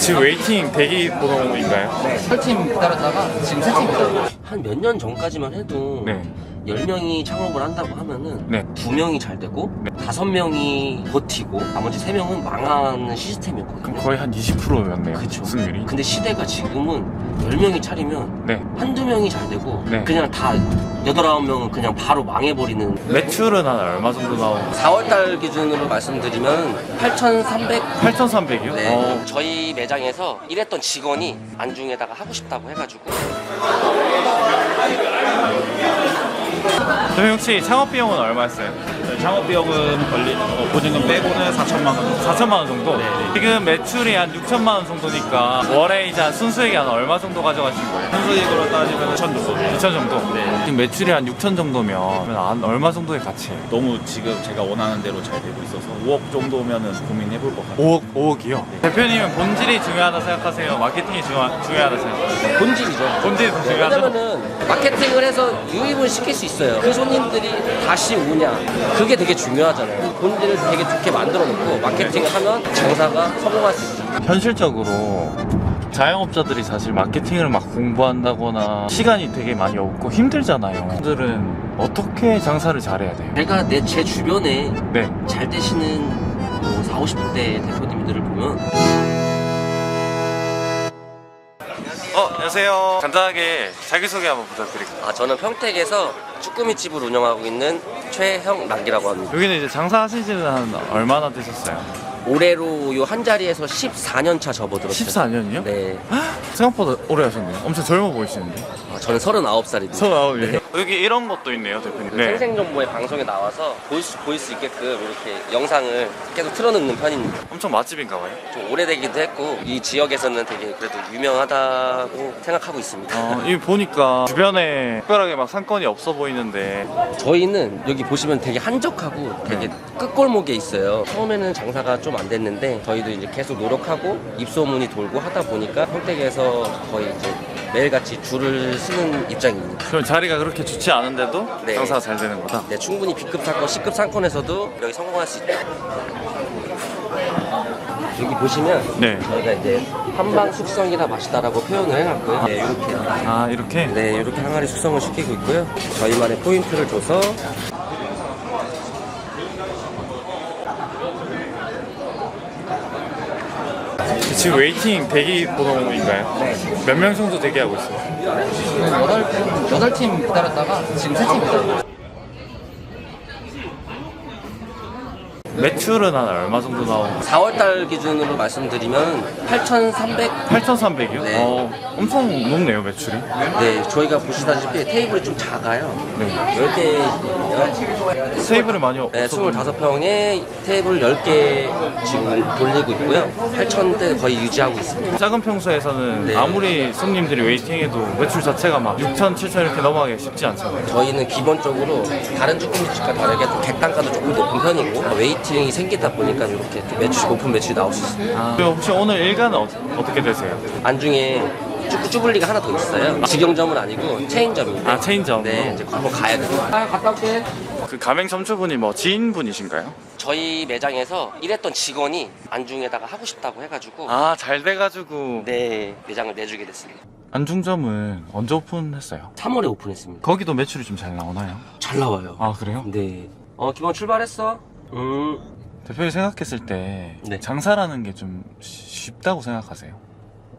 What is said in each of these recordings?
지금 웨이팅 대기 번호인가요? 설팀 기다렸다가 지금 세팀 기다려. 한 몇 년 전까지만 해도 네. 10명이 창업을 한다고 하면은 네. 두 명이 잘 되고 다섯 명이 버티고 나머지 세 명은 망하는 시스템이었거든요. 그럼 거의 한 20%였네요. 그쵸. 승률이. 근데 시대가 지금은 10명이 차리면 네. 한두 명이 잘 되고 네. 그냥 다 8, 9명은 그냥 바로 망해버리는 매출은 한 얼마 정도 나오고? 4월달 기준으로 말씀드리면 8,300 8,300이요? 네. 어, 저희 매장에서 일했던 직원이 안중에다가 하고 싶다고 해가지고 저희 혹시 창업 비용은 얼마였어요? 창업 비용은 걸린 어, 보증금 빼고는 4천만 원. 4천만 원 정도? 네, 네. 지금 매출이 한 6천만 원 정도니까 월에 이제 한 순수익이 한 얼마 정도 가져가신 거예요? 순수익으로 따지면 1천 정도. 2천 정도? 네. 지금 매출이 한 6천 정도면 한 얼마 정도의 가치예요? 너무 지금 제가 원하는 대로 잘 되고 있어서 5억 정도면은 고민해 볼 것 같아요. 5억, 5억이요? 대표님은 본질이 중요하다 생각하세요? 마케팅이 중요, 중요하다 생각하세요? 본질이죠. 본질이 더 중요하죠? 왜냐면은 마케팅을 해서 유입을 시킬 수 있어요. 그 손님들이 다시 오냐. 그게 되게 중요하잖아요. 본질을 되게 좋게 만들어 놓고 마케팅을 하면 장사가 성공할 수 있죠. 현실적으로 자영업자들이 사실 마케팅을 막 공부한다거나 시간이 되게 많이 없고 힘들잖아요. 그들은 어떻게 장사를 잘해야 돼요? 제가 내 제 주변에 네. 잘 되시는 뭐 40, 50대 대표님들을 보면 어, 안녕하세요. 간단하게 자기소개 한번 부탁드릴게요. 아, 저는 평택에서 쭈꾸미집을 운영하고 있는 최형락이라고 합니다. 여기는 이제 장사하신 지는 한 얼마나 되셨어요? 올해로 요 한 자리에서 14년 차 접어들었어요. 14년이요? 네. 생각보다 오래 하셨네요. 엄청 젊어 보이시는데. 아, 저는 39살입니다. 서아홉이요 네. 여기 이런 것도 있네요, 대표님. 그 생생정보의 방송에 나와서 보일 수, 보일 수 있게끔 이렇게 영상을 계속 틀어놓는 편입니다. 엄청 맛집인가 봐요. 좀 오래되기도 했고 이 지역에서는 되게 그래도 유명하다고 생각하고 있습니다. 어, 이 보니까 주변에 특별하게 막 상권이 없어 보이는데 저희는 여기 보시면 되게 한적하고 되게 네. 끝골목에 있어요. 처음에는 장사가 좀 안 됐는데 저희도 이제 계속 노력하고 입소문이 돌고 하다 보니까 평택에서 거의 이제 매일같이 줄을 쓰는 입장입니다. 그럼 자리가 그렇게 좋지 않은데도 네. 장사가 잘 되는 거다. 네, 충분히 B급 상권, C급 상권에서도 여기 성공할 수 있다. 여기 보시면 네. 저희가 이제 한방 숙성이라 맛있다라고 표현을 해놨고요. 네, 이렇게 아 이렇게? 네, 이렇게 항아리 숙성을 시키고 있고요. 저희만의 포인트를 줘서 지금 웨이팅 대기 번호인가요? 네. 몇명 정도 대기하고 있어요? 지금 여덟 팀 여덟 팀 기다렸다가 지금 세팀 기다려. 매출은 한 얼마 정도 나오고? 4월달 기준으로 말씀드리면 8,300. 8,300이요? 네. 어, 엄청 높네요 매출이. 네, 저희가 보시다시피 테이블이 좀 작아요. 네. 10개, 테이블이 많이 네, 없어 보이네요. 25평에 테이블 10개 지금 돌리고 있고요. 8,000대 거의 유지하고 있습니다. 작은 평소에서는 네. 아무리 손님들이 웨이팅해도 매출 자체가 막 6천, 7천 이렇게 넘어가기 쉽지 않잖아요. 저희는 기본적으로 다른 쭈꾸미집과 다르게 좀 객단가도 조금 높은 편이고 웨이팅 이 생기다 보니까 이렇게 좀 매출 높은 매출이 나올 수 있습니다. 아, 그리고 혹시 오늘 일가는 어, 어떻게 되세요? 안중에 쭈꾸 쭈블리가 하나 더 있어요. 직영점은 아니고 체인점인데. 아, 체인점. 네, 이제 한번 가야 돼요. 아, 갔다 올게. 그 가맹점주분이 뭐 지인분이신가요? 저희 매장에서 일했던 직원이 안중에다가 하고 싶다고 해가지고 아, 잘 돼가지고. 네 매장을 내주게 됐습니다. 안중점은 언제 오픈했어요? 3월에 오픈했습니다. 거기도 매출이 좀 잘 나오나요? 잘 나와요. 아, 그래요? 네. 어 기본 출발했어. 음. 대표님 생각했을 때 네. 장사라는 게 좀 쉽다고 생각하세요?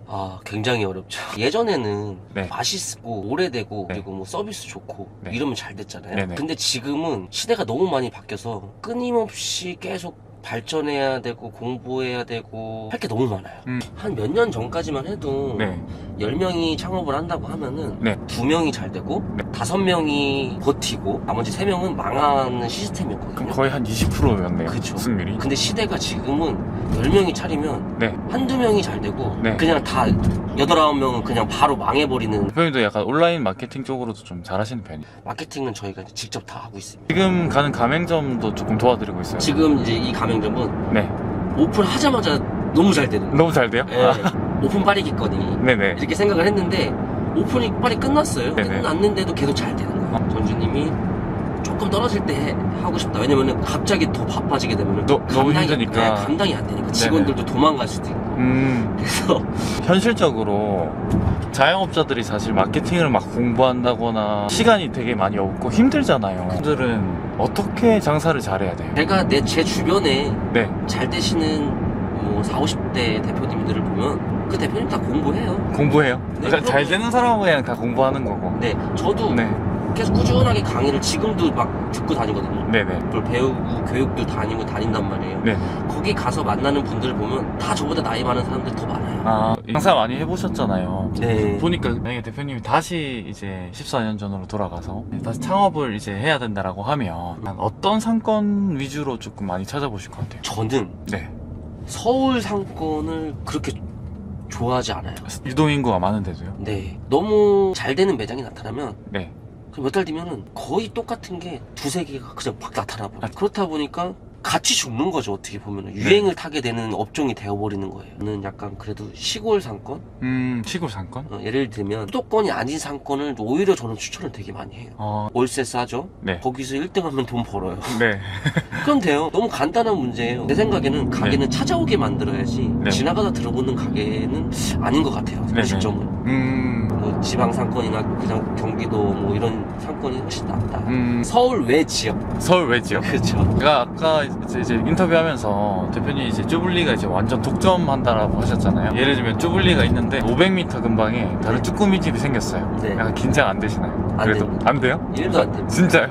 아 굉장히 어렵죠. 예전에는 네. 맛있고 오래되고 네. 그리고 뭐 서비스 좋고 네. 이러면 잘 됐잖아요. 네네. 근데 지금은 시대가 너무 많이 바뀌어서 끊임없이 계속 발전해야 되고 공부해야 되고 할 게 너무 많아요. 음. 한 몇 년 전까지만 해도 네. 10명이 창업을 한다고 하면은 네. 두 명이 잘 되고 네. 다섯 명이 버티고 나머지 세 명은 망하는 시스템이었거든요. 그럼 거의 한 20%였네요. 그쵸. 승률이. 근데 시대가 지금은 10명이 차리면 네. 한두 명이 잘 되고 네. 그냥 다 8, 9명은 그냥 바로 망해버리는 대표님도 약간 온라인 마케팅 쪽으로도 좀 잘하시는 편이에요. 마케팅은 저희가 이제 직접 다 하고 있습니다. 지금 가는 가맹점도 조금 도와드리고 있어요. 지금 이제 이 가맹점은 네. 오픈하자마자 너무 잘 되는 거예요. 너무 잘 돼요? 예. 아, 오픈 빠리기거니 네네. 이렇게 생각을 했는데 오픈이 빨리 끝났어요. 네네. 끝났는데도 계속 잘 되는 거예요. 전주님이 조금 떨어질 때 해- 하고 싶다. 왜냐면은 갑자기 더 바빠지게 되면은 너- 너무 힘드니까. 네, 감당이 안 되니까 직원들도 도망갈 수도 있고. 음, 그래서 현실적으로 자영업자들이 사실 마케팅을 막 공부한다거나 시간이 되게 많이 없고 힘들잖아요. 그들은 어떻게 장사를 잘해야 돼요? 제가 내 제 주변에 네, 잘 되시는 뭐 4, 50대 대표님들을 보면 그 대표님 다 공부해요. 공부해요. 네, 그러니까 잘 그럼요. 되는 사람은 그냥 다 공부하는 거고. 네, 저도 네, 계속 꾸준하게 강의를 지금도 막 듣고 다니거든요. 네, 네, 그걸 배우고 교육도 다니고 다닌단 말이에요. 네. 거기 가서 만나는 분들을 보면 다 저보다 나이 많은 사람들이 더 많아요. 아, 장사 많이 해보셨잖아요. 네. 보니까 만약에 대표님이 다시 이제 14년 전으로 돌아가서 다시 창업을 이제 해야 된다라고 하면 어떤 상권 위주로 조금 많이 찾아보실 것 같아요. 저는 네. 서울 상권을 그렇게 좋아하지 않아요. 유동인구가 많은데도요. 네. 너무 잘 되는 매장이 나타나면 네. 몇 달 뒤면은 거의 똑같은 게 두세 개가 그냥 막 나타나 버려. 아. 그렇다 보니까 같이 죽는 거죠, 어떻게 보면. 네. 유행을 타게 되는 업종이 되어버리는 거예요. 저는 약간 그래도 시골 상권? 음, 시골 상권? 어, 예를 들면 수도권이 아닌 상권을 오히려 저는 추천을 되게 많이 해요. 어, 월세 싸죠? 네. 거기서 1등 하면 돈 벌어요. 네. 그럼 돼요. 너무 간단한 문제예요. 내 생각에는 가게는 찾아오게 만들어야지 네. 지나가다 들어보는 가게는 아닌 것 같아요. 네, 시점은. 음, 뭐 지방 상권이나 그냥 경기도 뭐 이런 상권이 훨씬 낫다. 음, 서울 외 지역. 서울 외지요? 그렇죠. 제가 아까 이제, 이제 인터뷰하면서 대표님이 이제 쭈블리가 이제 완전 독점한다라고 하셨잖아요. 예를 들면 쭈블리가 있는데 500m 근방에 다른 쭈꾸미 집이 생겼어요. 네. 약간 긴장 안 되시나요? 안 그래도 됩니다. 안 돼요? 일도 안 됩니다. 진짜요?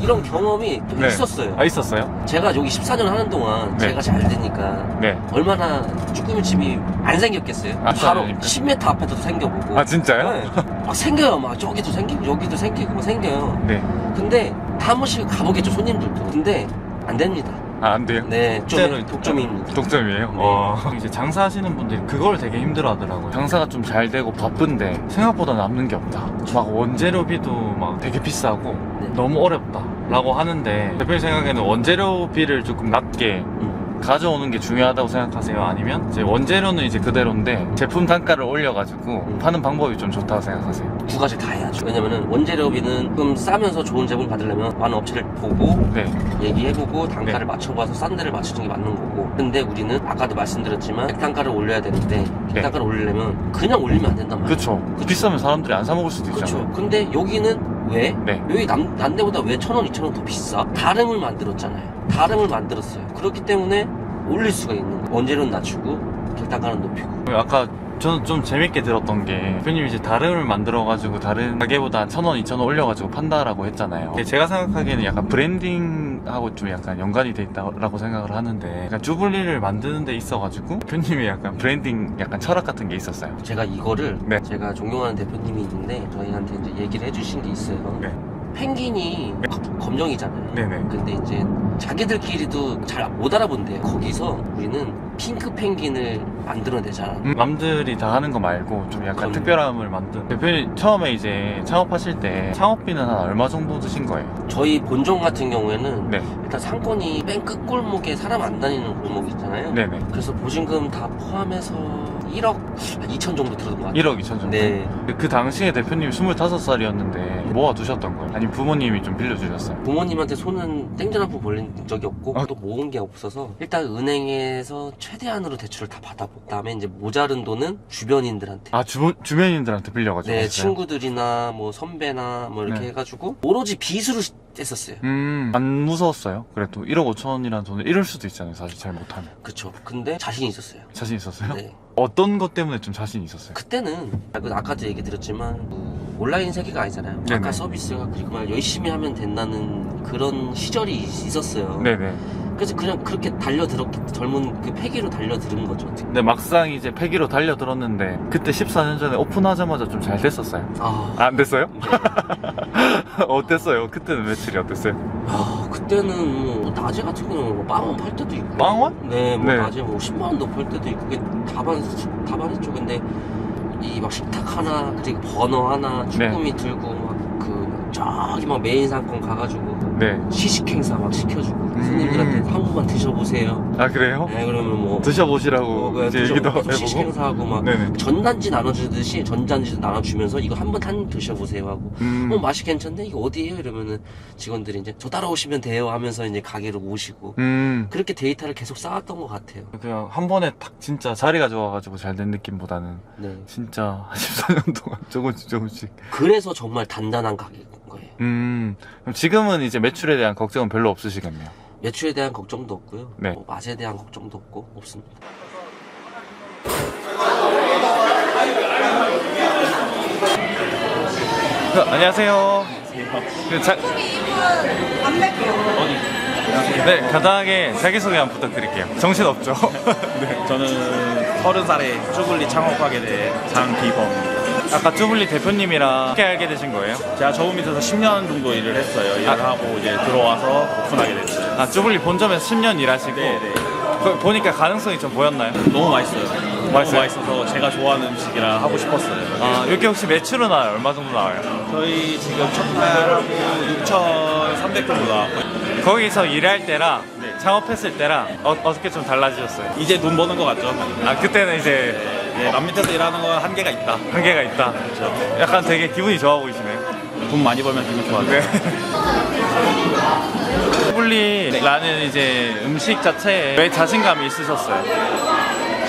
이런 경험이 좀 네. 있었어요. 아 있었어요? 제가 여기 14년 하는 동안 네. 제가 잘 되니까 네. 얼마나 쭈꾸미 집이 안 생겼겠어요. 아, 바로 그러니까. 10m 앞에도 생겨보고. 아 진짜요? 네. 막 생겨요. 막 저기도 생기고 여기도 생기고 막 생겨요. 네. 근데 한 번씩 가보겠죠 손님들도. 근데 안 됩니다. 아 안 돼요? 네, 좀 독점입니다. 독점이에요? 네. 어. 이제 장사하시는 분들이 그걸 되게 힘들어 하더라고요. 장사가 좀 잘 되고 바쁜데 생각보다 남는 게 없다. 막 원재료비도 막 되게 비싸고 네. 너무 어렵다. 라고 하는데 대표님 생각에는 원재료비를 조금 낮게 음. 가져오는 게 중요하다고 생각하세요? 아니면 이제 원재료는 이제 그대로인데 제품 단가를 올려가지고 파는 방법이 좀 좋다고 생각하세요? 두 가지 다 해야죠. 왜냐면은 원재료비는 조금 싸면서 좋은 제품 받으려면 많은 업체를 보고 네. 얘기해보고 단가를 네. 맞춰봐서 싼 데를 맞추는 게 맞는 거고. 근데 우리는 아까도 말씀드렸지만 객단가를 올려야 되는데 네. 객단가를 올리려면 그냥 올리면 안 된단 말이에요. 그쵸. 비싸면 사람들이 안 사 먹을 수도 그렇죠. 있잖아요. 근데 여기는 왜? 네. 여기 남, 난 데보다 왜 천 원, 이천 원 더 비싸? 다름을 만들었잖아요. 다름을 만들었어요. 그렇기 때문에 올릴 수가 있는 거예요. 원재료는 낮추고 객단가는 높이고. 아까 저는 좀 재밌게 들었던 게 대표님이 이제 다름을 만들어가지고 다른 가게보다 천 원, 이천 원 올려가지고 판다라고 했잖아요. 제가 생각하기에는 약간 브랜딩하고 좀 약간 연관이 돼 있다고 생각을 하는데 약간 주블리를 만드는 데 있어가지고 대표님이 약간 브랜딩 약간 철학 같은 게 있었어요. 제가 이거를 네. 제가 존경하는 대표님이 있는데 저희한테 이제 얘기를 해주신 게 있어요. 네. 펭귄이 검정이잖아요. 네네. 근데 이제 자기들끼리도 잘 못 알아본대요. 거기서 우리는 핑크 펭귄을 만들어내자. 음, 남들이 다 하는 거 말고 좀 약간 그럼요. 특별함을 만든 대표님 처음에 이제 창업하실 때 창업비는 한 얼마 정도 드신 거예요? 저희 본점 같은 경우에는 네. 일단 상권이 맨 끝골목에 사람 안 다니는 골목 있잖아요. 네네. 그래서 보증금 다 포함해서 1억 2천 정도 들었던 것 같아요. 1억 2천 정도? 네. 그- 그 당시에 대표님이 25살이었는데 모아 두셨던 거예요? 아니 부모님이 좀 빌려주셨어요? 부모님한테 손은 땡전 한푼 벌린 적이 없고 아. 또 모은 게 없어서 일단 은행에서 최대한으로 대출을 다 받아보고 그다음에 이제 모자른 돈은 주변인들한테 아 주, 주변인들한테 빌려가지고 네 했어요? 친구들이나 뭐 선배나 뭐 이렇게 네. 해가지고 오로지 빚으로 했었어요 음, 안 무서웠어요? 그래도 1억 5천이라는 돈을 잃을 수도 있잖아요 사실 잘 못하면 그쵸 근데 자신 있었어요 자신 있었어요? 네 어떤 것 때문에 좀 자신 있었어요? 그때는 아, 그 아까도 얘기 드렸지만 그 온라인 세계가 아니잖아요 네네. 아까 서비스가 그리고 말 열심히 하면 된다는 그런 시절이 있었어요 네네 그래서 그냥 그렇게 달려들었기 젊은 그 패기로 달려드는 거죠 어떻게 근데 막상 이제 폐기로 달려들었는데 그때 14년 전에 오픈하자마자 좀 잘 됐었어요 아, 아, 안 됐어요? 네. 어땠어요? 그때는 매출이 어땠어요? 아, 그때는 뭐 낮에 같은 경우는 뭐 빵원 팔 때도 있고 빵원? 네, 뭐 네. 낮에 뭐 10만 원도 팔 때도 있고 그게 다반 다반했죠. 근데 이 막 식탁 하나 그리고 버너 하나 네. 쭈꾸미 들고 막 그 저기 막 메인 상권 가가지고 네. 시식 행사 막 시켜주고 음. 손님들한테 한 번만 드셔보세요. 아 그래요? 네, 그러면 뭐 드셔보시라고 뭐, 이제 얘기도 시식 해보고. 행사하고 막 네네. 전단지 나눠주듯이 전단지도 나눠주면서 이거 한 번 한 드셔보세요 하고 음. 어 맛이 괜찮네 이거 어디에요 이러면은 직원들이 이제 저 따라오시면 돼요 하면서 이제 가게로 오시고 음. 그렇게 데이터를 계속 쌓았던 것 같아요. 그냥 한 번에 딱 진짜 자리가 좋아가지고 잘 된 느낌보다는 네. 진짜 14년 동안 조금씩 조금씩. 그래서 정말 단단한 가게인 거예요. 음. 그럼 지금은 이제 매출에 대한 걱정은 별로 없으시겠네요. 매출에 대한 걱정도 없고요. 네. 뭐 맛에 대한 걱정도 없고 없습니다. 그, 안녕하세요. 그 자, 네, 간단하게 자기소개 한번 부탁드릴게요. 정신 없죠? 네. 저는 서른 살에 쭈블리 창업하게 된 장기범입니다. 아까 쭈블리 대표님이랑 함께 알게 되신 거예요? 제가 저분 밑에서 10년 정도 일을 했어요. 일을 아. 하고 이제 들어와서 오픈하게 됐어요. 아, 쭈블리 본점에서 10년 일하시고 네, 네. 그, 보니까 가능성이 좀 보였나요? 너무 맛있어요. 너무 맛있어요? 맛있어서 제가 좋아하는 음식이라 하고 싶었어요. 아, 여기 혹시 매출은? 얼마 정도 나와요? 저희 지금 첫날하고 6,300 정도 나왔고요. 거기서 일할 때랑 네. 창업했을 때랑 어, 어떻게 좀 달라지셨어요? 이제 돈 버는 것 같죠? 아, 그때는 이제 예, 남 밑에서 일하는 건 한계가 있다. 한계가 있다. 그렇죠. 약간 되게 기분이 좋아 보이시네요. 돈 많이 벌면 기분 좋아요. 네. 쭈블리라는 이제 음식 자체에 왜 자신감이 있으셨어요?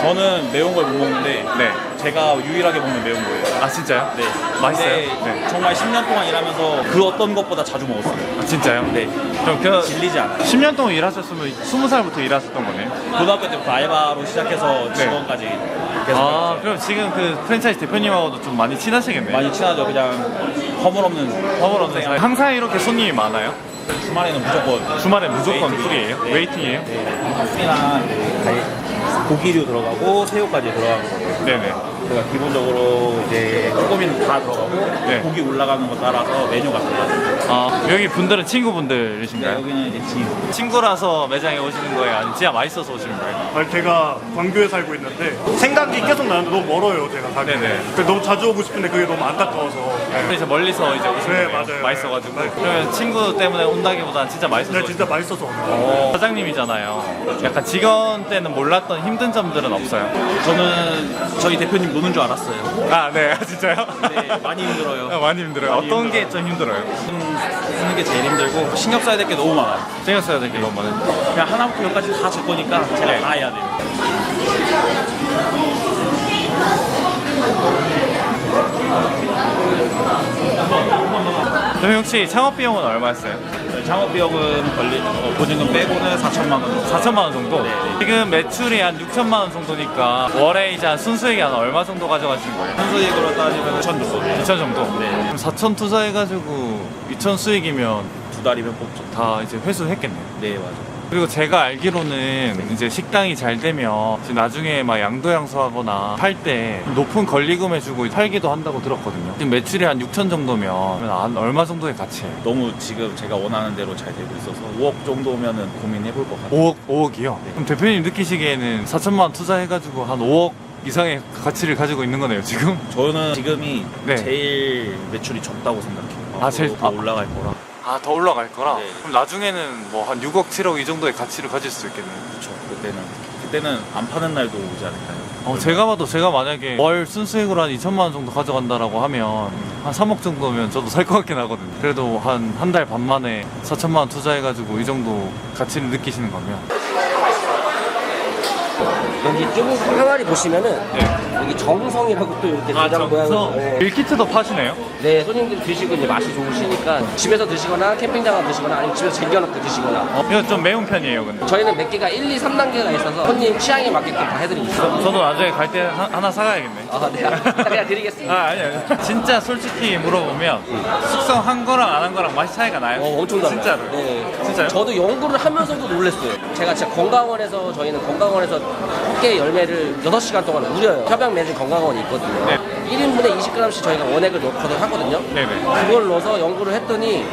저는 매운 걸 못 먹는데 네. 제가 유일하게 먹는 매운 거예요. 아, 진짜요? 네. 맛있어요? 근데 네. 정말 10년 동안 일하면서 그 어떤 것보다 자주 먹었어요. 아, 진짜요? 네. 그럼 그 질리지 않아요. 10년 동안 일하셨으면 20살부터 일하셨던 거네요? 고등학교 때부터 알바로 시작해서 네. 직원까지 계속 아, 그럼 지금 그 프랜차이즈 대표님하고도 좀 많이 친하시겠네요? 많이 친하죠. 그냥 허물없는 허물없는 사이. 항상 이렇게 손님이 많아요? 주말에는 무조건 주말에 무조건 웨이팅. 풀이에요? 네. 웨이팅이에요? 술이나 고기류 들어가고 새우까지 거예요. 네네. 그러니까 기본적으로 이제 조금이는 다 들어가고 네. 고기 올라가는 거 따라서 메뉴가 달라요. 아, 여기 분들은 네, 친구분들이신가요? 여기는 이제 지 친구라서 매장에 오시는 거예요? 아니면 진짜 맛있어서 오시는 거예요? 아니 제가 광교에 살고 있는데 생각이 계속 나는데 너무 멀어요 제가 가기 네네. 그래서 너무 자주 오고 싶은데 그게 너무 안타까워서 네, 이제 멀리서 이제 오시는 네, 거예요? 맞아요. 맛있어가지고. 네. 그러면 친구 때문에 온다기보다는 진짜 맛있어서 네 진짜 맛있어서 오는 거예요 어, 사장님이잖아요. 약간 직원 때는 몰랐던 힘든 점들은 없어요? 저는 저희 대표님 노는 줄 알았어요. 아, 네, 진짜요? 네, 많이 힘들어요. 아, 많이 힘들어요. 많이 어떤 게. 좀 힘들어요? 돈 쓰는 게 제일 힘들고 신경 써야 될 게 너무 많아요. 신경 써야 될 게 너무 많아요. 그냥 하나부터 열까지 다 제 거니까 제가 네. 다 해야 돼요. 그럼 혹시 창업 비용은 얼마였어요? 저희 창업 비용은 걸리 어, 보증금 빼고는 4천만 원 정도. 4천만 원 정도? 네, 네. 지금 매출이 한 6천만 원 정도니까 월에 이제 한 순수익이 한 얼마 정도 가져가시는 거예요? 순수익으로 따지면 2천 정도. 2천 정도? 네. 그럼 4천 투자해가지고 2천 수익이면 두 달이면 뽑죠. 다 이제 회수했겠네요. 네, 맞아요. 그리고 제가 알기로는 이제 식당이 잘 되면 이제 나중에 막 양도양수하거나 팔 때 높은 권리금 해주고 팔기도 한다고 들었거든요. 지금 매출이 한 6천 정도면 한 얼마 정도의 가치예요? 너무 지금 제가 원하는 대로 잘 되고 있어서 5억 정도면은 고민해 볼 것 같아요. 5억, 5억이요? 그럼 대표님 느끼시기에는 4천만 원 투자해가지고 한 5억 이상의 가치를 가지고 있는 거네요, 지금? 저는 지금이 네. 제일 매출이 적다고 생각해요. 아, 제일- 더 아. 올라갈 거라. 아, 더 올라갈 거라? 네. 그럼 나중에는 뭐 한 6억, 7억 이 정도의 가치를 가질 수 있겠네요. 그렇죠. 그때는 그때는 안 파는 날도 오지 않을까요? 어, 제가 봐도 제가 만약에 월 순수익으로 한 2천만 원 정도 가져간다라고 하면 한 3억 정도면 저도 살 것 같긴 하거든요. 그래도 한 한 달 반 만에 4천만 원 투자해가지고 이 정도 가치를 느끼시는 거면 여기 쭉 항아리 보시면은 네. 여기 정성이라고 또 이렇게 아, 도장 모양으로 정성 네. 밀키트도 파시네요? 네, 손님들이 드시고 이제 맛이 좋으시니까 집에서 드시거나 캠핑장 가서 드시거나 아니면 집에서 쟁여놓고 드시거나 어, 이거 좀 매운 편이에요, 근데. 저희는 몇 개가 1, 2, 3단계가 있어서 손님 취향에 맞게끔 다 해드리고 있어요. 저도 나중에 갈 때 하나 사가야겠네. 아, 네. 그냥 드리겠습니다. 아, 아니, 아니. 진짜 솔직히 물어보면 숙성한 거랑 안 한 거랑 맛이 차이가 나요? 어, 엄청 달라요. 진짜로? 네. 진짜요? 저도 연구를 하면서도 놀랐어요. 제가 진짜 건강원에서 저희는 건강원에서 꽃게 열매를 6시간 동안 우려요. 협약 맺은 건강원이 있거든요. 네. 1인분에 20g씩 저희가 원액을 넣고서 하거든요. 네네. 그걸 넣어서 연구를 했더니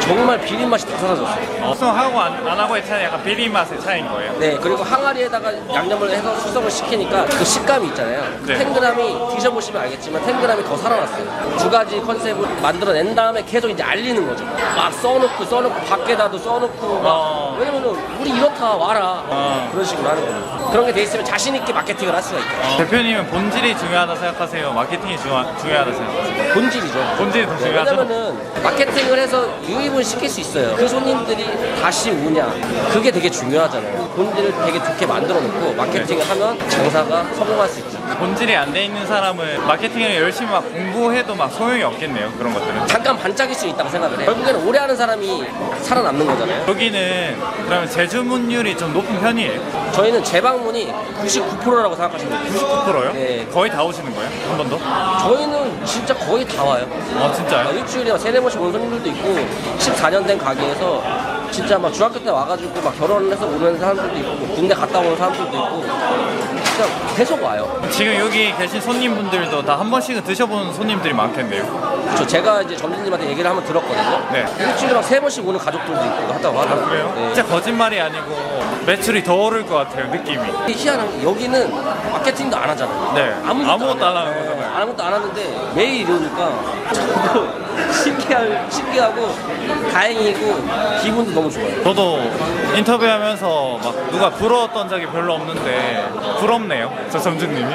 정말 비린 맛이 다 사라졌어요. 숙성하고 안, 안 하고의 차이는 약간 비린 맛의 차이인 거예요. 네, 그리고 항아리에다가 양념을 해서 숙성을 시키니까 그 식감이 있잖아요. 네. 텐그람이 드셔보시면 알겠지만 텐그람이 더 살아났어요. 두 가지 컨셉을 만들어낸 다음에 계속 이제 알리는 거죠. 막 써놓고 써놓고 밖에다도 써놓고 막 어. 왜냐면은 우리 이렇다 와라 어. 그런 식으로 하는 거예요. 그런 게 돼 있으면 자신 있게 마케팅을 할 수가 있죠. 대표님은 본질이 중요하다 생각하세요? 마케팅이 중요, 중요하다 생각하세요? 본질이죠. 본질이 더 네, 중요하죠? 왜냐면은 마케팅을 해서 유입을 시킬 수 있어요. 그 손님들이 다시 오냐. 그게 되게 중요하잖아요. 본질을 되게 좋게 만들어 놓고 마케팅을 하면 장사가 성공할 수 있죠. 본질이 안 돼 있는 사람은 마케팅을 열심히 막 공부해도 막 소용이 없겠네요. 그런 것들은. 잠깐 반짝일 수 있다고 생각을 해요. 결국에는 오래 하는 사람이 살아남는 거잖아요. 여기는 그러면 재주문율이 좀 높은 편이에요? 저희는 재방문이 99%라고 생각하시면 돼요. 99%요? 네. 거의 다 오시는 거예요? 한 번 더? 저희는 진짜 거의 다 와요. 아 아, 진짜요? 일주일에 세네 번씩 온 손님들도 있고 14년 된 가게에서 진짜 막 중학교 때 와가지고 막 결혼을 해서 오는 사람들도 있고 뭐 군대 갔다 오는 사람들도 있고 진짜 계속 와요. 지금 여기 계신 손님분들도 다 한 번씩은 드셔보는 손님들이 많겠네요. 저 제가 이제 점주님한테 얘기를 한번 들었거든요. 네. 일주일에 막 세 번씩 오는 가족들도 있고 하다고 하더라고요. 그래요? 네. 진짜 거짓말이 아니고 매출이 더 오를 것 같아요 느낌이. 이게 희한한 게 여기는 마케팅도 안 하잖아요. 네. 아무것도, 아무것도 안. 하는 네, 거잖아요. 아무것도 안 하는데 매일 이러니까 신기할, 신기하고 다행이고 기분도 너무 좋아요. 저도 인터뷰하면서 막 누가 부러웠던 적이 별로 없는데 부럽네요. 저 점주님이.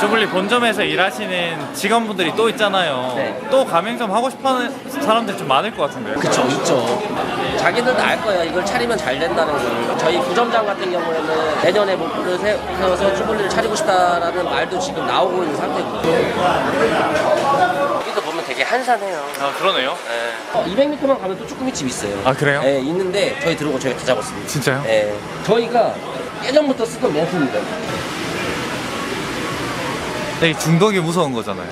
주블리 본점에서 일하시는 직원분들이 또 있잖아요. 네. 또 가맹점 하고 싶어하는 사람들이 좀 많을 것 같은데요. 그쵸, 있죠. 자기들도 알 거예요. 이걸 차리면 잘 된다는 걸. 저희 부점장 같은 경우에는 내년에 목표를 세- 세워서 쭈블리를 차리고 싶다라는 말도 지금 나오고 있는 상태고. 여기도 되게 한산해요. 아 그러네요. 어, 200m만 가면 또 쭈꾸미집 있어요. 아, 그래요? 네, 있는데 저희 들어오고 저희가 다 잡았습니다. 진짜요? 네. 저희가 예전부터 쓰던 멘트입니다. 되게 중독이 무서운 거잖아요.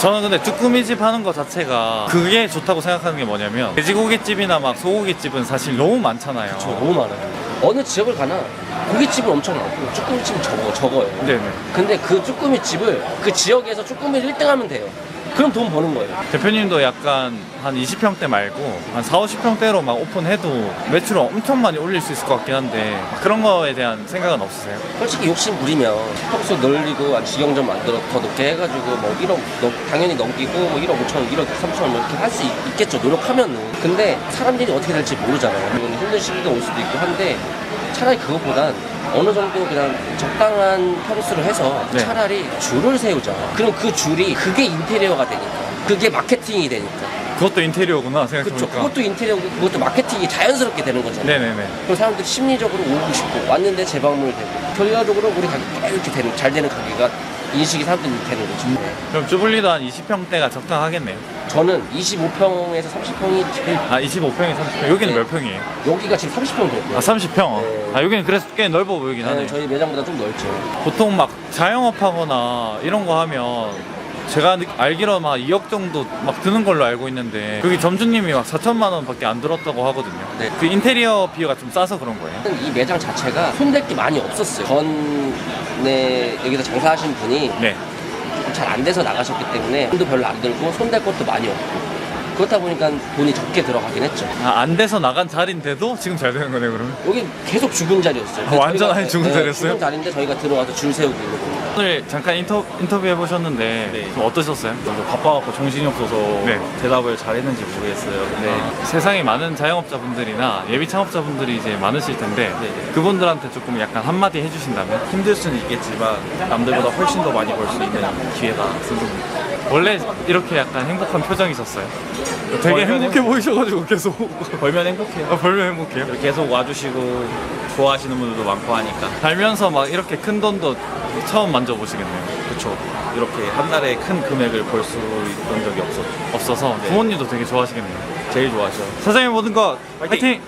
저는 근데 쭈꾸미집 하는 거 자체가 그게 좋다고 생각하는 게 뭐냐면 돼지고기집이나 막 소고기집은 사실 너무 많잖아요. 저 너무 많아요. 어느 지역을 가나 고깃집은 엄청 많고 쭈꾸미집은 적어, 적어요. 네네. 근데 그 쭈꾸미집을 그 지역에서 쭈꾸미를 1등 하면 돼요. 그럼 돈 버는 거예요. 대표님도 약간 한 20평대 말고 한 4, 50평대로 막 오픈해도 매출을 엄청 많이 올릴 수 있을 것 같긴 한데 그런 거에 대한 생각은 없으세요? 솔직히 욕심 부리면 평수 늘리고 한 직영점 만들어 더 높게 해가지고 뭐 1억 넘- 당연히 넘기고 뭐 1억 5천 원, 1억 3천 원 이렇게 할 수 있겠죠 노력하면은 근데 사람들이 어떻게 될지 모르잖아요 그리고 힘든 시기가 올 수도 있고 한데 차라리 그것보단 어느 정도 그냥 적당한 평수를 해서 네. 차라리 줄을 세우자 그럼 그 줄이 그게 인테리어가 되니까. 그게 마케팅이 되니까 그것도 인테리어구나 그렇죠 생각해보니까 그것도 인테리어고 그것도 마케팅이 자연스럽게 되는 거잖아요 네네네 그럼 사람들이 심리적으로 오고 싶고 왔는데 재방문이 되고 결과적으로 우리 가게 이렇게 되는 잘 되는 가게가 인식이 사람들이 되는 거죠. 네. 그럼 쭈블리도 한 20평대가 적당하겠네요 저는 25평에서 30평이 제일 아 25평에 30평 여기는 네. 몇 평이에요? 여기가 지금 30평 됐고요. 아 30평 네. 아 여기는 그래서 꽤 넓어 보이긴 네, 하네요 저희 매장보다 좀 넓죠. 보통 막 자영업하거나 이런 거 하면 제가 느- 알기로 막 2억 정도 막 드는 걸로 알고 있는데 여기 점주님이 막 4천만 원밖에 안 들었다고 하거든요. 네. 그 인테리어 비용가 좀 싸서 그런 거예요. 이 매장 자체가 손댈 게 많이 없었어요. 전에 여기서 장사하신 분이 네. 잘 안 돼서 나가셨기 때문에 돈도 별로 안 들고 손댈 것도 많이 없고 그렇다 보니까 돈이 적게 들어가긴 했죠. 아, 안 돼서 나간 자리인데도 지금 잘 되는 거네요, 그러면. 여기 계속 죽은 자리였어요. 아, 완전 아예 죽은 네, 자리였어요? 죽은 자리인데 저희가 들어와서 줄 세우고 있는 겁니다. 오늘 잠깐 인터, 인터뷰 해보셨는데 네. 좀 어떠셨어요? 저도 바빠갖고 정신이 없어서 네. 대답을 잘했는지 모르겠어요. 근데 아, 세상에 많은 자영업자분들이나 예비 창업자분들이 이제 많으실 텐데 네. 그분들한테 조금 약간 한마디 해주신다면 힘들 수는 있겠지만 남들보다 훨씬 더 많이 벌 수 있는 기회다 생각합니다. 원래 이렇게 약간 행복한 표정이셨어요? 되게 벌면 행복해 보이셔가지고 계속 벌면 행복해요. 아, 별로 행복해요? 계속 와주시고 좋아하시는 분들도 많고 하니까 살면서 막 이렇게 큰 돈도 처음 만 져보시겠네요. 그렇죠. 이렇게 한 달에 큰 금액을 벌 수 있던 적이 없었죠. 없어서 네. 부모님도 되게 좋아하시겠네요. 제일 좋아하죠. 사장님 모든 것 화이팅! 화이팅!